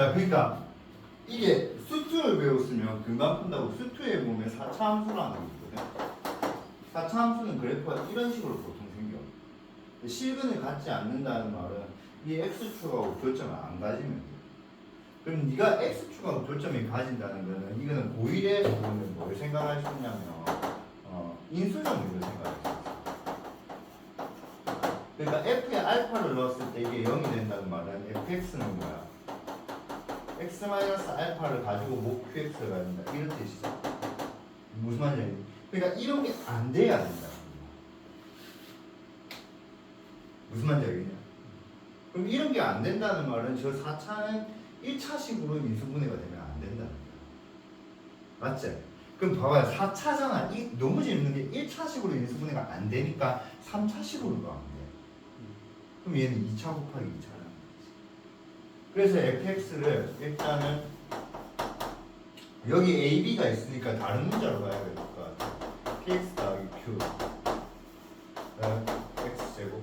자, 그러니까 이게 수투를 배웠으면 금방 푼다고 수투에 보면 4차 함수라는 거 있거든. 4차 함수는 그래프가 이런 식으로 보통 생겨. 실근을 갖지 않는다는 말은 이 x축하고 교점을 안 가지면 돼. 그럼 네가 x축하고 교점을 가진다는 거는 이거는 고일에 보면 뭘 생각할 수 있냐면 어, 인수정리를 생각할 수 있어. 그러니까 f에 알파를 넣었을 때 이게 0이 된다는 말은 fx는 뭐야? X 마이너스 알파를 가지고 목 qx를 가진다 이런 뜻이죠. 무슨 알겠니? 그러니까 이런 게 안 돼야 된다. 무슨 말인지 알겠냐? 그럼 이런 게 안 된다는 말은 저 4차는 1차식으로 인수분해가 되면 안 된다는 거야. 맞지? 그럼 봐봐요. 4차잖아. 이 너무 재밌는 게 1차식으로 인수분해가 안 되니까 3차식으로도 안 돼. 그럼 얘는 2차 곱하기 2차라는 거지. 그래서 fx를 일단은 여기 a, b가 있으니까 다른 문자로 가야 될 것 같아. px 더하기 q x 제곱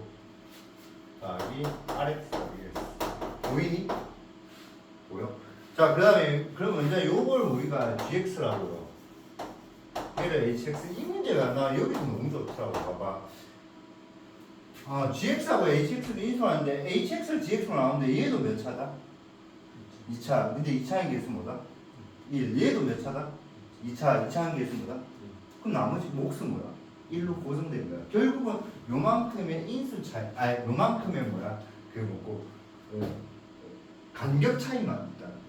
더하기 rx 더하기 s 보이니? 보여? 자, 그 다음에 그럼 이제 요걸 우리가 gx라고요. 얘를 hx 이 문제가 나 여기서 너무 좋더라고 봐봐. 아, gx하고 hx도 인수하는데 hx를 gx로 나오는데 얘도 몇 차다? 2차. 근데 2차인 게 있으면 뭐다? 1. 얘도 몇 차다? 2차. 2차인 게 있으면 뭐다? 그럼 나머지 몫은 뭐야? 1로 고정된 거야. 결국은 요만큼의 인수 차이, 아니 요만큼의 뭐야? 그 뭐고 어, 간격 차이만 있다는 거야.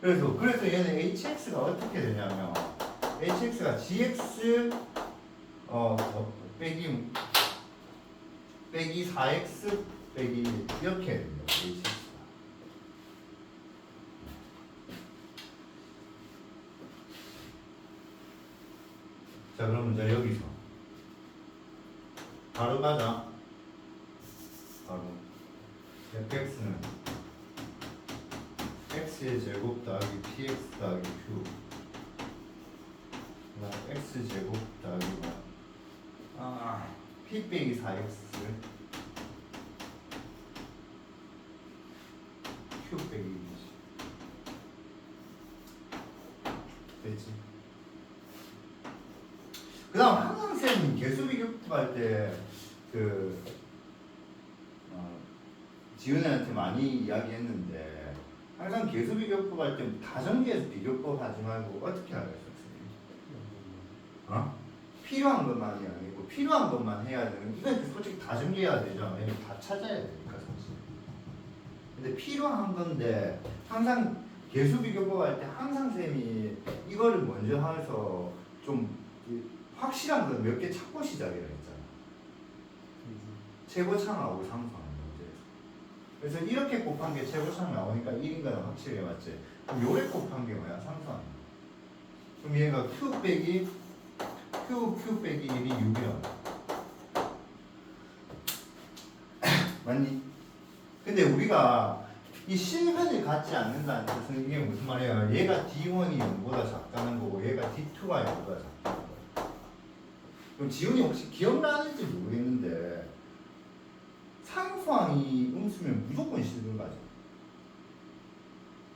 그래서 그래서 얘는 hx가 어떻게 되냐면 hx가 gx 어 더 빼기 빼기 4x 빼기 1 이렇게 됩니다. 자 그럼 이제 여기서 바로 가자. 바로 fx는 x의 제곱 더하기 px 더하기 q x 제곱 더하기 뭐? 아 p 빼기 4x q 빼기 2지 됐지? 그 다음 항상 쌤 개수 비교할 때그 어, 지은이한테 많이 이야기했는데 항상 개수 비교법 할 때 다전개에서 비교법 하지 말고 어떻게 하겠어 어? 필요한 것만이 아니고 필요한 것만 해야 되는 이건 솔직히 다전개해야 되죠 왜냐면 다 찾아야 되니까 사실 근데 필요한 건데 항상 개수 비교법 할 때 항상 쌤이 이거를 먼저 하면서 좀 확실한 건몇개 찾고 시작이라 했잖아 최고창하고 상수하는 문제. 그래서 이렇게 곱한 게 최고창 나오니까 1인 거는 확실히 맞지. 그럼 요래 곱한 게 뭐야? 상수하는 거. 그럼 얘가 q 빼기 q q 빼기 1이 6이야. 맞니? 근데 우리가 이 실근을 갖지 않는다는 뜻은 이게 무슨 말이야? 얘가 D1이 0보다 작다는 거고 얘가 D2가 0보다 작다는 거야. 그럼 지훈이 혹시 기억나는지 모르겠는데 상수항이 음수면 무조건 실근 가죠.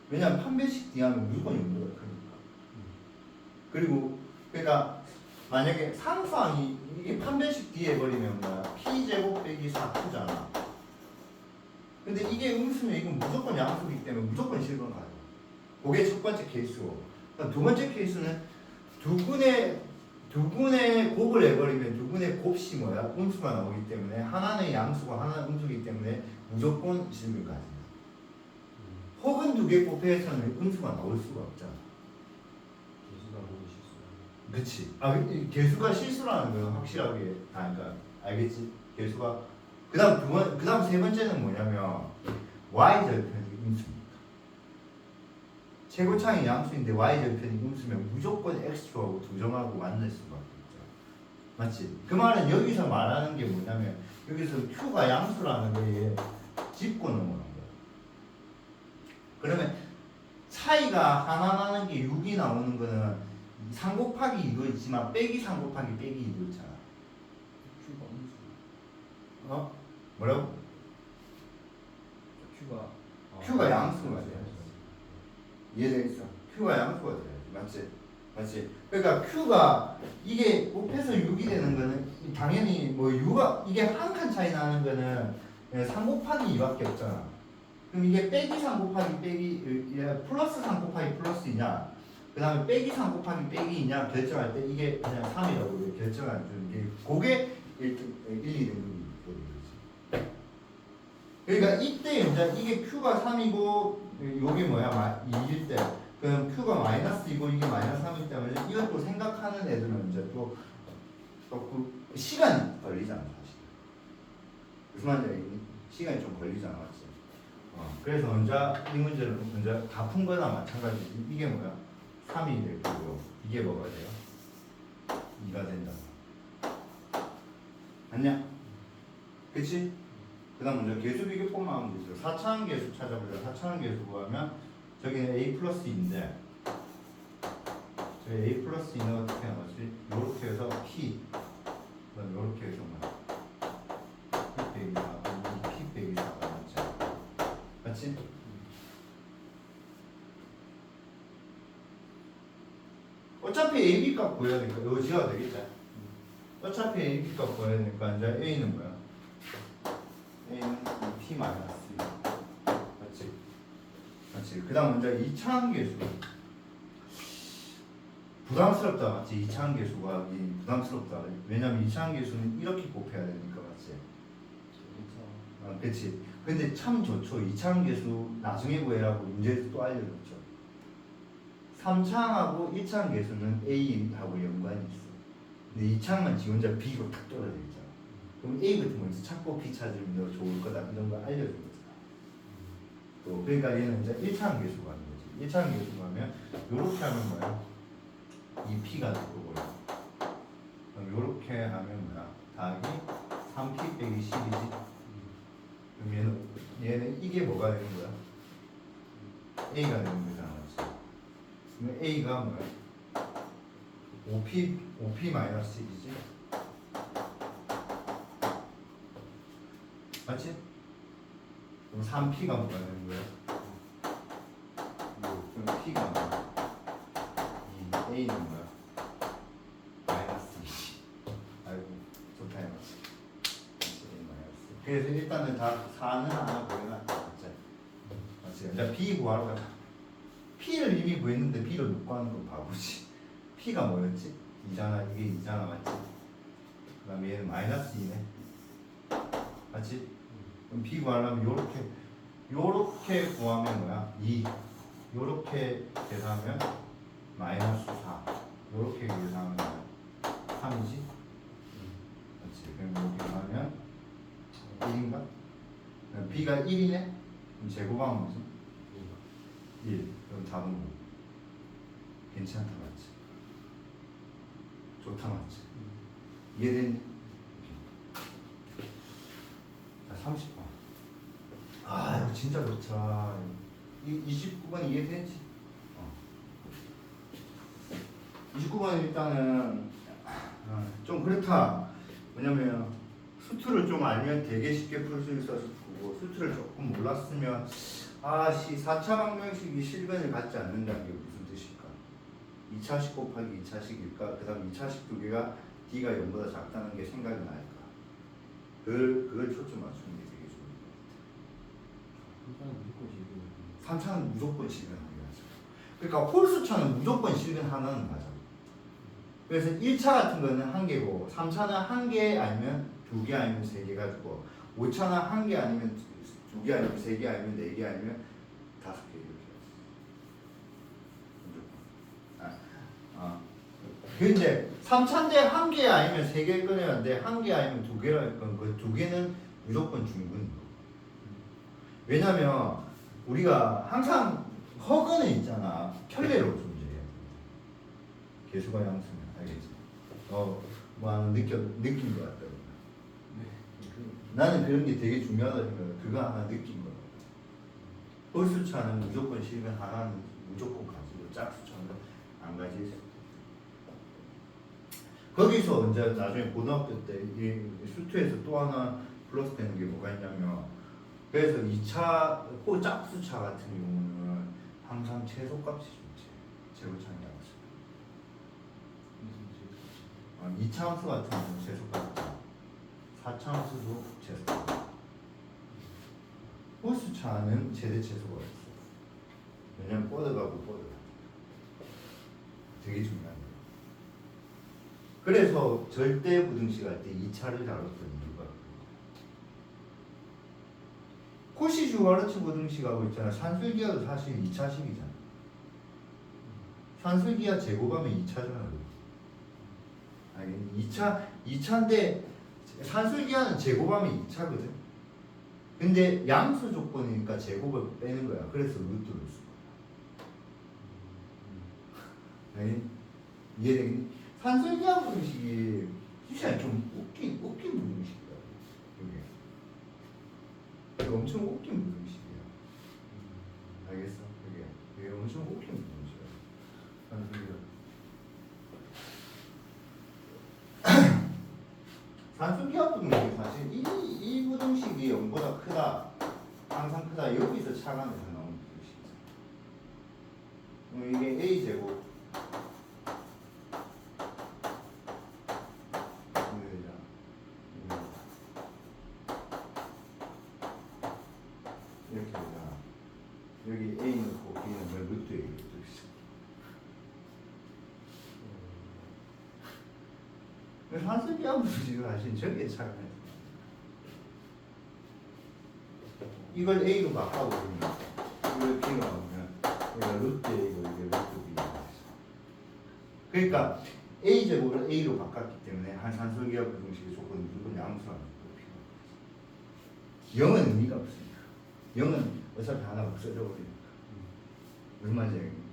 왜냐면 판별식 D하면 무조건 0보다 크니까. 그리고 그러니까 만약에 상수항이 이게 판별식 D 해버리면 뭐야? P 제곱 빼기 4Q잖아. 근데 이게 음수면 이건 무조건 양수이기 때문에 무조건 실근 가요. 그게 첫 번째 케이스고. 두 번째 케이스는 두 군의 두 군의 곱을 내버리면 두 군의 곱이 뭐야? 음수가 나오기 때문에 하나는 양수고 하나는 음수이기 때문에 무조건 실근 가진다. 혹은 두 개 곱해서는 음수가 나올 수가 없잖아. 그치. 아, 이 개수가 실수라는 건 확실하게 아니까 알겠지? 개수가 그다음 두 번, 그다음 세 번째는 뭐냐면 y 절편이 음수입니다. 최고창이 양수인데 y 절편이 음수면 무조건 x축하고 두정하고 만날 수밖에 없죠. 맞지? 그 말은 여기서 말하는 게 뭐냐면 여기서 q가 양수라는 거에 짚고 넘어간 거야. 그러면 차이가 하나 나는 게 6이 나오는 거는 3 곱하기 2도 있지만 빼기 3 곱하기 빼기 2도 있잖아. 큐가 음수. 어? 뭐라고? 큐가. 아, Q가 양수가 돼야지. 이해되겠어? Q가 양수가 돼야지. 맞지? 맞지? 그러니까 Q가 이게 곱해서 6이 되는 거는 당연히 뭐 U가 이게 한 칸 차이 나는 거는 3 곱하기 2밖에 없잖아. 그럼 이게 빼기 3 곱하기 빼기 예, 플러스 3 곱하기 플러스 2냐 그 다음에 빼기 3 곱하기 빼기 2냐 결정할 때 이게 그냥 3이라고 결정할 주는 게 그게 1, 1, 2등급이 그러니까 이때 이제 이게 Q가 3이고 요게 뭐야? 마- 2일 때. 그럼 Q가 마이너스이고 이게 마이너스 3이기 때문에 이것도 생각하는 애들은 이제 또, 또그 시간이 걸리잖아 사실. 무슨 말인지? 시간이 좀 걸리잖아 맞지? 어, 그래서 먼저 이 문제를 먼저 다 푼 거나 마찬가지지. 이게 뭐야? 3이 될 거고요 이게 뭐가 돼요? 2가 된다 맞냐? 그치? 그 다음 먼저 계수 비교법만 하면 되죠 4차원 계수 찾아보자 4차원 계수 구하면 저기는 a 플러스 2인데 저기 a 플러스 2는 어떻게 나오지? 요렇게 해서 p 요렇게 해서 뭐야? p 빼기 4 p 빼기 4가 맞지? 맞지? 어차피 a, b 값 구해야 되니까 지어야 되겠지? 어차피 a, b 값 구해야 되니까 이제 a는 뭐야? a는 p 마이너스 2 맞지? 맞지? 그 다음 먼저 2차항 계수 부담스럽다 맞지? 2차항 계수 구하기 부담스럽다 왜냐면 2차항 계수는 이렇게 곱해야 되니까 맞지? 어, 그치 근데 참 좋죠 2차항 계수 나중에 구해라고 문제에서 또 알려줬죠 3차항하고 1차항 계수는 A하고 연관이 있어. 근데 2차항만 지 혼자 B로 탁 떨어져 있잖아. 그럼 A 같은 거 찾고 B 찾으면 더 좋을 거다. 이런 거 알려준 거잖아 또 그러니까 얘는 이제 1차항 계수가 하는 거지. 1차항 계수가 하면 요렇게 하면 뭐야? 2P가 될 거고요 그럼 요렇게 하면 뭐야? 더하기 3P 빼기 10이지. 그럼 얘는 얘는 이게 뭐가 되는 거야? A가 되는 맞지? 그럼 A가 뭐야? 5P 5P 마이너스 1이지? 맞지? 그럼 3P가 뭐가 되는 거야? 그럼 P가 뭐야? 이 A는 뭐야? 마이너스 2. 아이고 좋다 이 맞지? 그래서 일단은 다 4는 하나 구해놨다 맞지? 맞지? 이제 B 구하러 가자 B를 못 구하는 건 바보지 P가 뭐였지? 2잖아 이게 2잖아 맞지? 그 다음에 얘는 마이너스 2네 맞지? 그럼 B 구하려면 요렇게 요렇게 구하면 뭐야? 2 요렇게 계산하면 마이너스 4 요렇게 계산하면 뭐야? 3이지? 맞지? 그럼 여기 하면 1인가? B가 1이네? 그럼 제곱하면 뭐지? 1 그럼 답은 뭐? 괜찮다 맞지? 좋다 맞지? 이해됐니? 자 30번 아 이거 진짜 좋다 이 29번 이해되지? 어. 29번 일단은 어, 좀 그렇다 왜냐면 수투를 좀 알면 되게 쉽게 풀 수 있어서 좋고 수투를 조금 몰랐으면 아씨 4차 방정식이 실근을 갖지 않는다는 게? 2차식 곱하기 2차식일까? 그 다음 2차식 두 개가 D가 0보다 작다는 게 생각이 날까? 그걸, 그걸 초점 맞추는 게 되게 좋은 것 한사는 무조건 지금 같아 3차는 무조건 실근하는 게 맞아 그러니까 홀수차는 무조건 실근하는 맞아 그래서 1차 같은 거는 한 개고 3차는 한 개 아니면 두 개 아니면 세 개 가지고 5차는 한 개 아니면 두 개 아니면 세 개 아니면 네 개 아니면 다섯 개 이렇게 무조건 아, 아. 근데 3차인데 한 개 아니면 세 개 꺼내야 돼. 한 개 아니면 두 개라 했건 그두 개는 무조건 중근. 왜냐면 우리가 항상 허근에 있잖아. 편례로 존재해. 개수가 양수면 알겠지? 어, 뭐 하나 느껴 느낀 것 같다. 네. 나는 그런 게 되게 중요하다 생각해. 그거 하나 느낀 거야. 홀수차는 무조건 실근 하나는 무조건 가지고 짝수차는 안 가지고. 거기서 이제 나중에 고등학교 때이 수투에서 또 하나 플러스 되는 게 뭐가 있냐면 그래서 2차 호 짝수차 같은 경우는 항상 최소값이 좋지. 제곱차는 양수. 어, 2차 함수 같은 경우는 최소값. 4차 함수도 최소값. 호수차는 최대 최소가 있어. 왜냐면 뻗어가고 뻗어가. 되게 거예요. 그래서 절대 부등식 할 때 2차를 다뤘던 이유가 코시슈 와르츠 부등식하고 있잖아. 산술기하도 사실 2차식이잖아. 산술기하 제곱하면 2차잖아. 알겠니? 2차 2차인데 산술기하는 제곱하면 2차거든. 근데 양수 조건이니까 제곱을 빼는 거야. 그래서 루트를 쓰 거야. 알겠니? 이해되겠니? 산술기하 부등식이 진짜 좀 웃긴 웃긴 부등식이야. 이게. 이거 엄청 웃긴 부등식이야. 알겠어? 이게 이게 엄청 웃긴 부등식이야. 산술기하. 산술기하 부등식이 사실 이, 이 부등식이 0보다 크다. 항상 크다. 여기서 차관에서 나오는 부등식이야. 그럼 이게 a 제곱 이렇게 되잖아. 여기 A 넣고 B는 왜 루트에 루트 있어. 그래서 한승기 하면 지금 사실 저게 차가해. 이걸 A로 바꿔버리면 이걸 B로 하면 얘가 루트 A고 이게 루트 있어. 그러니까 A 제곱을 A로 바꿨기 때문에 한 산술기하 부등식의 조건은 무조건 양수라는 거 0은 의미가 없습니 다. 0은 어차피 하나 없어져 버리니까. 무슨 말인지 알겠니?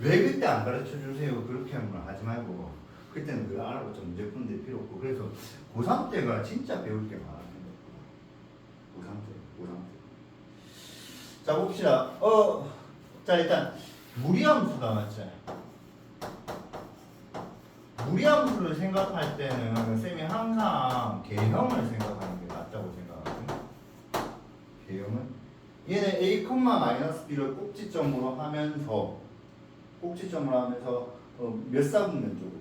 왜 그때 안 가르쳐 주세요? 그렇게 하면 하지 말고 그때는 그거 알아봤자 문제 푸는 데 필요 없고 그래서 고3 때가 진짜 배울 게 많아 고3 때, 고3 때. 자 봅시다. 어, 자 일단 무리함수가 맞지? 무리함수를 생각할 때는 쌤이 항상 개형을 생각하는 게 맞다고 생각하거든. 개형은 얘는 a, 마이너스 b를 꼭지점으로 하면서 꼭지점으로 하면서 어, 몇 사분면 쪽으로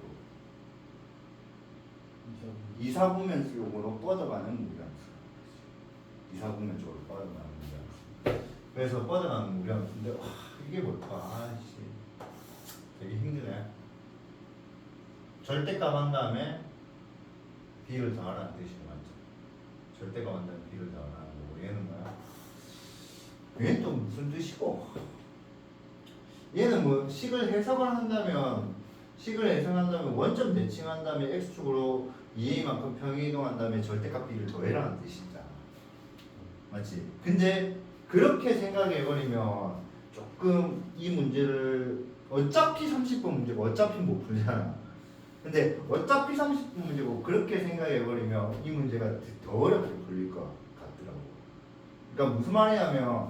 이사분면 쪽으로 뻗어가는 무리함수. 이사분면 쪽으로 뻗어가는 무리함수. 그래서 뻗어가는 무리함수인데 와 이게 뭘까? 아씨 되게 힘드네. 절대값 한 다음에 b를 더하라는 뜻이죠, 맞죠? 절대값 한 다음에 b를 더하라는 거고 얘는 뭐야? 얘는 또 무슨 뜻이고? 얘는 뭐 식을 해석을 한다면 식을 해석한다면 원점 대칭한 다음에 x축으로 2a만큼 평행이동한 다음에 절대값 b를 더해라는 뜻이잖아. 맞지? 근데 그렇게 생각해버리면 조금 이 문제를 어차피 30번 문제고 어차피 못 풀잖아. 근데 어차피 30분 문제고 그렇게 생각해버리면 이 문제가 더 어렵게 풀릴 것 같더라고. 그러니까 무슨 말이냐면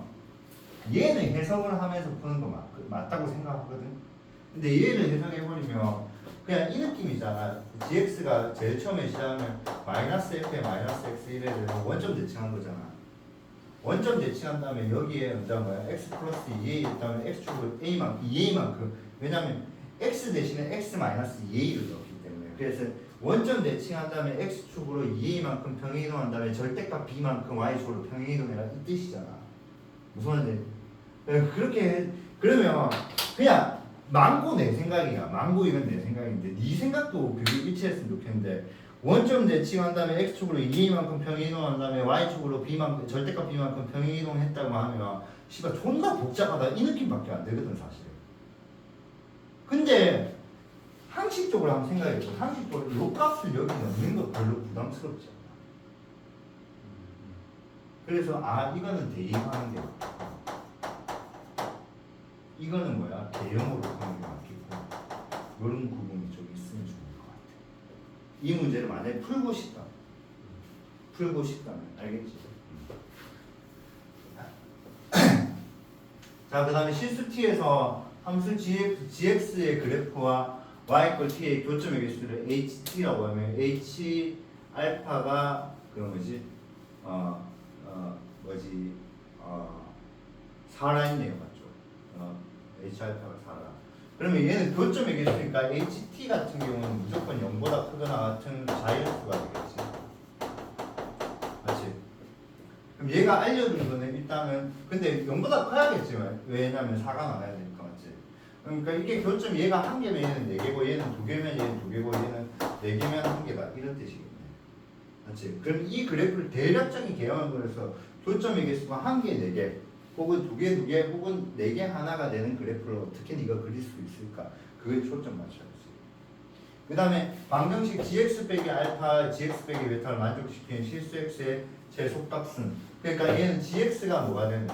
얘는 해석을 하면서 푸는 거 맞, 맞다고 생각하거든. 근데 얘를 해석해버리면 그냥 이 느낌이잖아. gx가 제일 처음에 시작하면 마이너스 f에 마이너스 x 1에 대해서 원점 대칭한 거잖아. 원점 대칭한 다음에 여기에 이제 뭐야 x 플러스 2a 그다음에 x축으로 a만큼 2a만큼 왜냐면 x 대신에 x 마이너스 2a를 넣었기 때문에 그래서 원점 대칭한 다음에 x축으로 2a만큼 평행이동한 다음에 절대값 b만큼 y축으로 평행이동해라 이 뜻이잖아. 무슨 말인지 예, 그렇게 그러면 그냥 망고 내 생각이야. 망고 이건 내 생각인데 네 생각도 그게 일치했으면 좋겠는데 원점 대칭한 다음에 x축으로 2a만큼 평행이동한 다음에 y축으로 b만큼 절대값 b만큼 평행이동했다고 하면 씨발 존나 복잡하다. 이 느낌밖에 안 되거든 사실 근데 상식적으로 한번 생각해보 상식적으로 요 값을 여기 넣는 거 별로 부담스럽지 않아. 그래서 아 이거는 대입하는 게 이거는 뭐야? 대형으로 하는 게 맞겠고 이런 부분이 좀 있으면 좋을 것 같아 이 문제를 만약에 풀고 싶다. 풀고 싶다면 알겠지? 자, 그 다음에 실수 t에서 함수 gx, gx의 그래프와 y 걸 t의 교점의 개수를 ht라고 하면 hi 알파가 그 뭐지 어, 어 뭐지 어 4라인이에요 맞죠? 어 H 알파가 4라 그러면 얘는 교점이겠으니까 HT 같은 경우는 무조건 0보다 크거나 같은 자연수가 되겠지 맞지? 그럼 얘가 알려준 거는 일단은 근데 0보다 커야겠지만 왜냐면 4가 나와야 되니까? 그러니까 이게 교점 얘가 한 개면 얘는 네 개고 얘는 두 개면 얘는 두 개고 얘는 네 개면 한 개다 이런 뜻이겠네. 맞지? 그럼 이 그래프를 대략적인 개형을 그래서 교점의 개수가 한 개, 네 개, 혹은 두 개, 두 개, 혹은 네 개 하나가 되는 그래프를 어떻게 네가 그릴 수 있을까? 그게 초점 맞춰야지. 그 다음에 방정식 gx 빼기 알파, gx 빼기 베타를 만족시키는 실수 x의 제속값은 그러니까 얘는 gx가 뭐가 되는?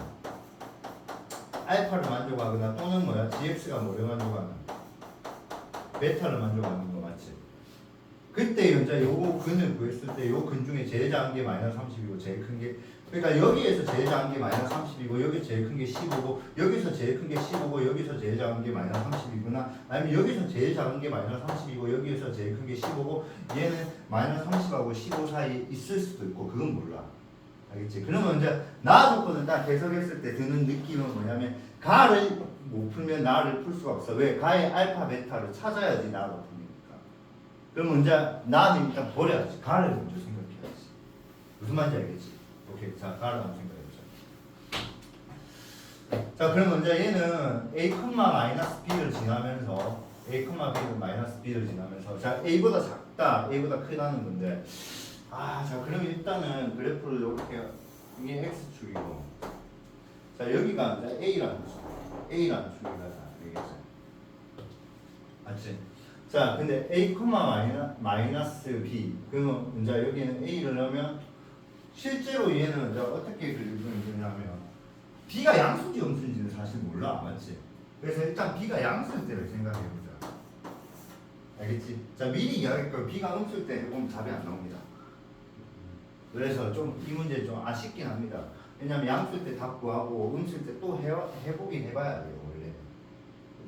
알파를 만족하거나 또는 뭐야? gx가 뭐를 만족하는? 베타를 만족하는 거 맞지? 그때 연자 요거 근을 구했을 때 요 근 중에 제일 작은 게 마이너스 30이고 제일 큰 게 그러니까 여기에서 제일 작은 게 마이너스 30이고 여기 제일 큰 게 15고 여기서 제일 큰 게 15고 여기서 제일 작은 게 마이너스 30이구나 아니면 여기서 제일 작은 게 마이너스 30이고 여기에서 제일 큰 게 15고 얘는 마이너스 30하고 15 사이에 있을 수도 있고 그건 몰라 알겠지? 그러면 이제 나 조건을 딱 해석했을 때 드는 느낌은 뭐냐면 가를 못 풀면 나를 풀 수가 없어. 왜? 가의 알파 베타를 찾아야지 나가 풀리니까. 그러면 이제 나는 일단 버려야지. 가를 먼저 생각해야지. 무슨 말인지 알겠지? 오케이. 자 가를 한번 생각해보자. 자 그러면 이제 얘는 a, 마이너스 b를 지나면서 a, b는 마이너스 b를 지나면서 자 a보다 작다. A보다 크다는 건데 아 자 그러면 일단은 그래프를 이렇게 이게 x축이고 자 여기가 이제 a라는 축 a라는 축이다 알겠지? 맞지? 자 근데 a, 마이너, 마이너스 b 그러면 이제 여기는 a를 넣으면 실제로 얘는 이제 어떻게 그리냐면 b가 양수인지 음수인지는 사실 몰라 맞지? 그래서 일단 b가 양수일 때를 생각해보자 알겠지? 자 미리 이야기할 거 b가 음수일 때 해보면 답이 안 나옵니다 그래서 좀 이 문제 좀 아쉽긴 합니다 왜냐면 양수일 때답 구하고 음수일 때또 해보긴 해봐야 돼요 원래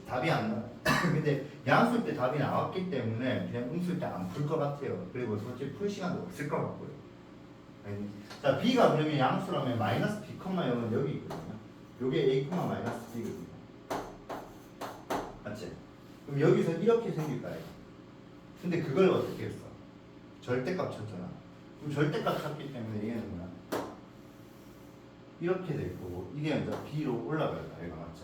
답이 안 나. 근데 양수일 때 답이 나왔기 때문에 그냥 음수일 때안 풀 것 같아요 그리고 솔직히 풀 시간도 없을 것 같고요 자 b가 그러면 양수라면 마이너스 b, 0은 여기 있거든요. 요게 a, 마이너스 b거든요. 맞지? 그럼 여기서 이렇게 생길 거야. 근데 그걸 어떻게 했어? 절대값 쳤잖아. 그럼 절대값 쳤기 때문에 얘는 뭐야? 이렇게 될 거고 이게 이제 b로 거야. 얘가 맞지?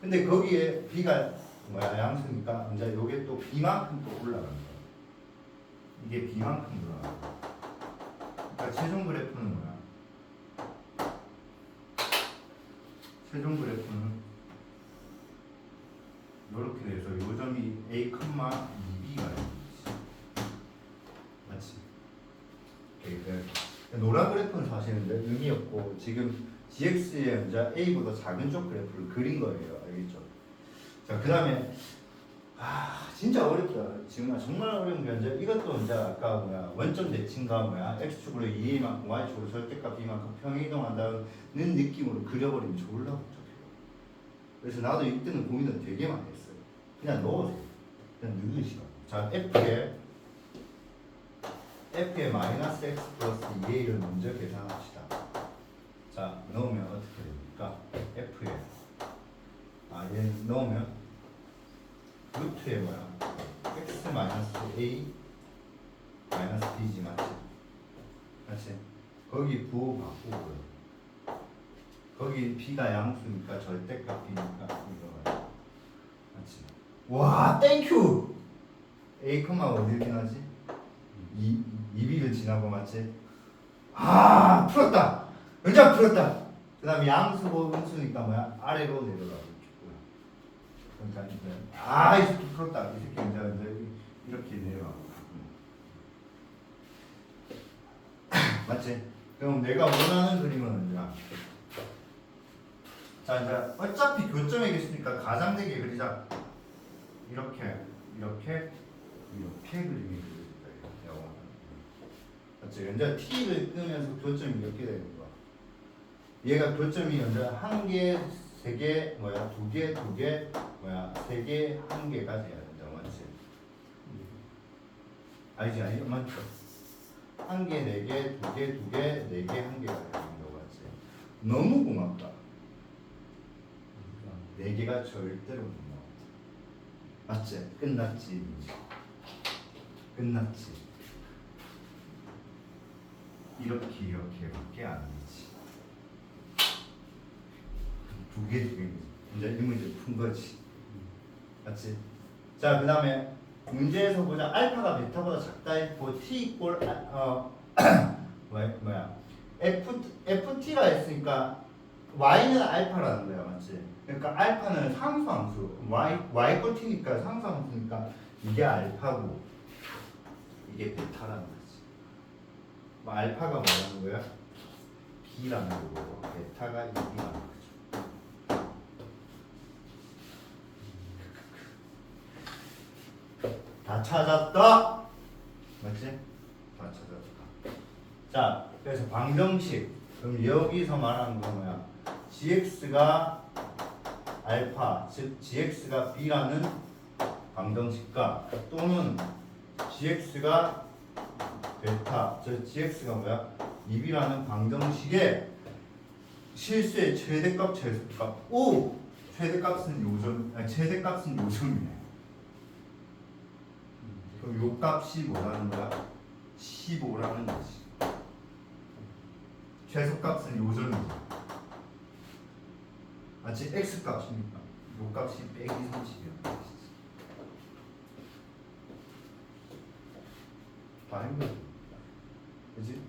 근데 거기에 b가 뭐야 양수니까 이제 요게 또 b만큼 또 올라가는 거야. 이게 b만큼 올라가. 그러니까 최종 그래프는 뭐야? 최종 그래프는 이렇게 돼서 요 점이 a, 2b가 맞지? 오케이, 그 노란 그래프는 사실은 별 의미 없고 지금 gx의 이제 a보다 작은 쪽 그래프를 그린 거예요, 알겠죠? 자, 그 다음에 아 진짜 어렵다. 지금 정말 어려운 게 이제 이것도 이제 아까 뭐야 원점 대칭과 뭐야 x축으로 2a만큼 y축으로 절대값 b만큼 평행이동한다는 느낌으로 그려버리면 졸라 복잡해요. 그래서 나도 이때는 고민을 되게 많이 했어요. 그냥 넣으세요. 그냥 넣으시라. 자 f에 f에 마이너스 x 플러스 2a를 먼저 계산합시다. 자 넣으면 어떻게 됩니까? f에 아 얘 넣으면 루트에 뭐야? x 마이너스 a 마이너스 b지 맞지? 맞지? 거기 부호 바꾸고요. 거기 b가 양수니까 절대값 b니까 이거 맞지? 와 땡큐! a 어디를 지나지? 2, 2b를 지나고 맞지? 아 풀었다! 연장 풀었다! 그 다음에 양수고 음수니까 뭐야? 아래로 내려가고 그러니까 이제 아이 새끼 풀었다 이 새끼 이제 이제 이렇게 내려가고 맞지? 그럼 내가 원하는 그림은 이제 자 이제 어차피 교점에 있으니까 가장되게 그리자 이렇게 이렇게 이렇게 그림이 그려진다 이거 내가 원하는 맞지? 이제 t를 끄면서 교점이 이렇게 되는 거야 얘가 교점이 이제 한 개, 세 개, 뭐야, 두 개, 두 개, 뭐야, 세 개, 한 개까지 해야 된다, 맞지? 알지, 아니, 맞죠? 한 개, 네 개, 두 개, 두 개, 네 개, 한 개가 되는 거 같지. 너무 고맙다. 네 개가 절대로 못 나와. 맞지? 끝났지. 끝났지. 이렇게 이렇게밖에 안 되지. 두 개, 두 개. 이제 이 문제 푼 거지. 맞지? 자, 그 다음에 문제에서 보자. 알파가 베타보다 작다 했고 t 이꼴 아- 어 뭐야? 뭐야? f ft가 했으니까 y는 알파라는 거야, 맞지? 그러니까 알파는 상수함수, y y 거 t니까 상수함수니까 이게 알파고 이게 베타라는 거지. 뭐 알파가 뭐라는 거야? b라는 거고 베타가 2라는 거죠. 다 찾았다. 맞지? 다 찾았다. 자, 그래서 방정식. 그럼 여기서 말하는 건 뭐야? gx가 알파, 즉 gx가 b라는 방정식과 또는 gx가 베타, 즉 gx가 뭐야? 2b라는 방정식의 실수의 최대값, 최소값. 오, 최대값은 요점, 아니 최대값은 요점이네. 그럼 요 값이 뭐라는 거야? 15라는 거지. 최소값은 요점이지. 마치 x 값이니까 요 값이 빼기 30이야. 다 했네. 그지?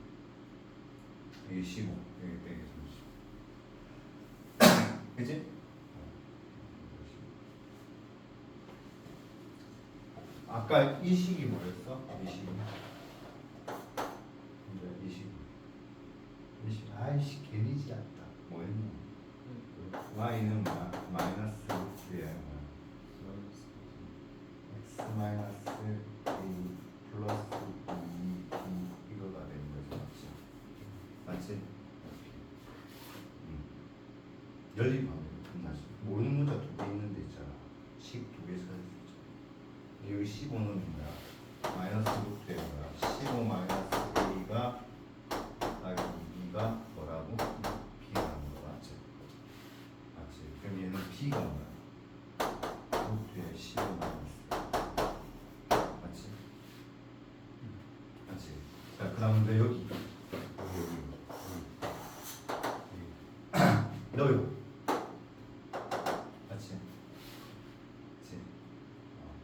이게 15, 여기 빼기 30. 그지? 아까 이 식이 뭐였어? 이 식. 이제 이 식. 이 식. 아이씨 괜히 지었다. 뭐였노? y는 뭐야? 마이너스 루트야. x 마이너스 a 플러스 2b 이거가 되는 거죠, 맞지? 맞지? 음. 연립하면 끝나지. 모르는 문자 두 개 있는데 있잖아. 식 두 개 찾을 수 있잖아. 여기 15는 뭐야? 마이너스 루트에 뭐야? 15 마이너스 a가 나기 2가 뭐라고? b라는 거 맞지? 맞지? 그럼 얘는 b가 뭐야? 루트에 15 마이너스 맞지? 맞지? 자, 그 다음 에 여기 넣어요 맞지? 맞지? 어.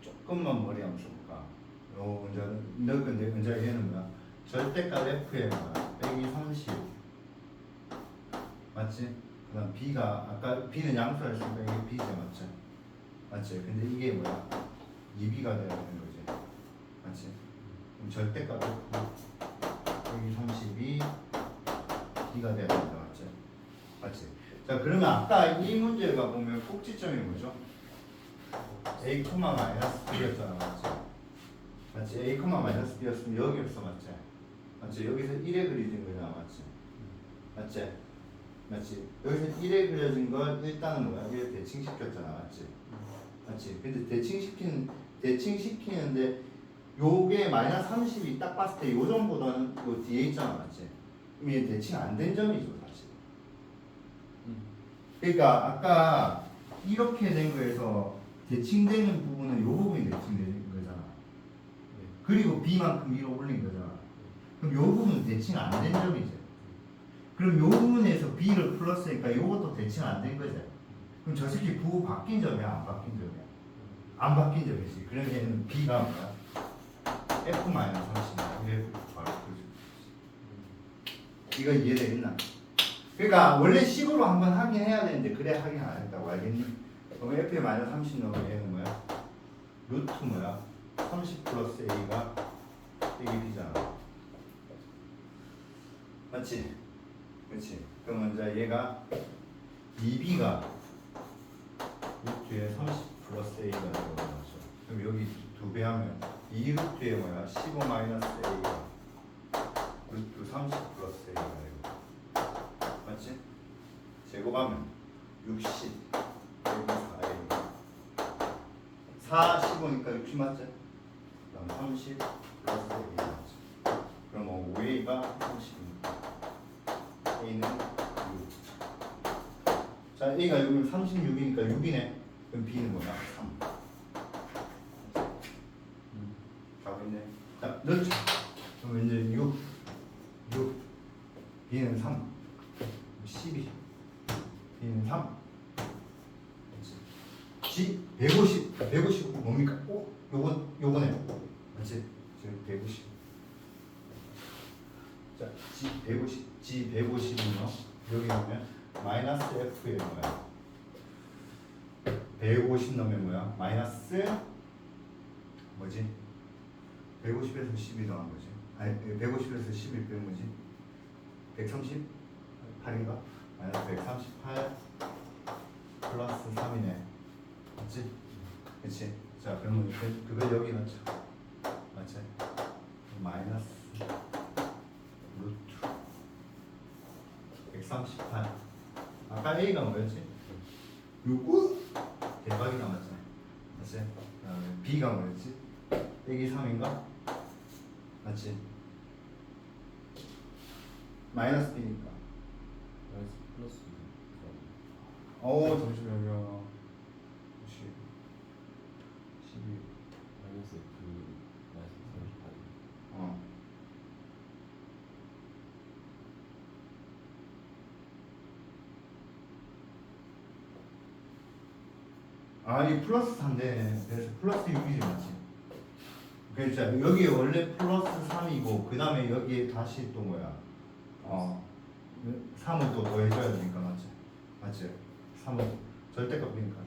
조금만 머리 한번 써볼까? 요 이제 너 근데 이제 얘는 뭐야? 절대값 f에 뭐야? 빼기 30 맞지? 그 다음 b가 아까 b는 양수할 수 있으니까 이게 b죠 맞지? 맞지? 근데 이게 뭐야? 2b가 돼야 되는 거지 맞지? 절대값 빼기 32 b가 돼야 된다 맞지? 맞지? 자 그러면 아까 이 문제가 보면 꼭지점이 뭐죠? a 마이너스 b였잖아 맞지? 맞지? a 마이너스 b였으면 여기였어 맞지? 맞지? 여기서 1에 그려진 거잖아 맞지? 맞지? 맞지? 여기서 1에 그려진 건 일단은 뭐야? 이게 대칭시켰잖아 맞지? 맞지? 근데 대칭시키는 대칭시키는데 요게 마이너스 30이 딱 봤을 때 요 점보다는 요 뒤에 있잖아 맞지? 그럼 얘 대칭 안 된 점이죠 사실 그러니까 아까 이렇게 된 거에서 대칭되는 부분은 요 부분이 대칭되는 거잖아. 그리고 B만큼 위로 올린 거잖아. 그럼 요 부분은 대칭 안 된 점이지. 그럼 요 부분에서 B를 플러스니까 요것도 대칭 안 된 거지. 그럼 저 새끼 부호 바뀐 점이야, 안 바뀐 점이야? 안 바뀐 점이지. 그러면 얘는 B가 뭐야? F 마이너스 30이야. 이래 바로 그지. 이거 이해되겠나? 그러니까 원래 식으로 한번 하긴 해야 되는데 그래 하긴 안 했다고 알겠니? 그럼 f에 마이너스 30 넣으면 얘는 뭐야? 루트 뭐야? 30 플러스 a가 이게 b잖아 맞지? 그렇지 그러면 이제 얘가 2b가 루트에 30 플러스 a가 거죠 그럼 여기 두 배 하면 2 루트에 뭐야? 15 마이너스 a가 루트 30 플러스 a가 되고 맞지? 제곱하면 60 여기 4에 4, 15니까 60 맞지? 그다음 30 플러스 A 맞죠? 그럼 뭐 5A가 30이니까 A는 6. 자, A가 여기 36이니까 6이네. 그럼 B는 뭐야? 3. 150G 150이요. 여기 보면 마이너스 F의 뭐야? 150 넘으면 뭐야? 마이너스 뭐지? 150에서 10이 더한 거지. 아니 150에서 10이 빼는 거지. 138인가? 마이너스 138 플러스 3이네. 맞지? 그치? 자 그러면 그걸 여기 넣자. 맞지? 마이너스 138 아까 A가 뭐였지? 6 대박이 나왔잖아. 맞지? 그다음에 B가 뭐였지? 빼기 3인가? 맞지? 마이너스 B니까 마이너스 플러스 어 잠시만요 10 12 마이너스 F 마이너스 38 어 아, 이 플러스 3대 그래서 플러스 6이지 맞지? 그러니까 여기 원래 플러스 3이고 그 다음에 여기에 다시 또 뭐야? 어 3을 또 더해줘야 되니까 맞지? 맞지? 3은 절대값이니까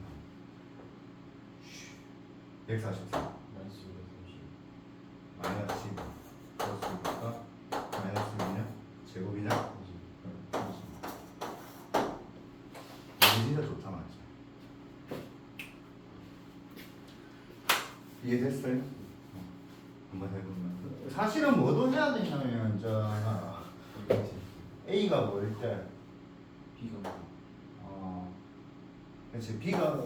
144 마이너스 230 마이너스 12 플러스 6이니까 마이너스 6이냐? 제곱이냐? 이게 진짜 좋다 맞지? 이해됐어요? 어, 한번 해보면 사실은 뭐도 해야 되냐면 저 A가 뭐일 때 B가 뭐 어, 그렇지 B가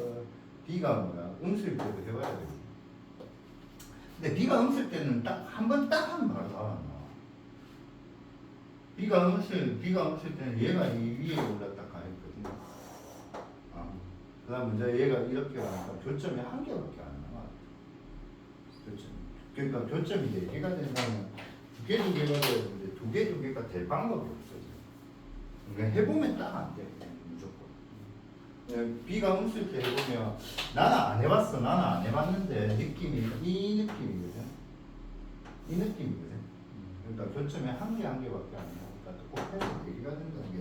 B가 뭐야 음수일 때도 해봐야 돼. 근데 B가 음수일 때는 딱 한 번 딱 하면 바로 답안 나와. B가 음수 B가 음수일 때는 얘가 이 위에 올랐다 가 있거든. 아, 그다음 이제 얘가 이렇게 가니까 교점이 한 개밖에 안 나와. 교점. 그러니까 교점이 네 개가 된다면 두 개 두 개가 돼야 되는데 두 개 두 개가 될 방법이 없어. 그러니까 해보면 딱 안 돼. 무조건. 예, B가 음수일 때 해보면 나는 안 해봤어. 나는 안 해봤는데 느낌이 이 느낌이거든. 이 느낌이거든. 그러니까 교점이 한개 한 개밖에 안 나오니까 꼭 해서 네 개가 된다는 게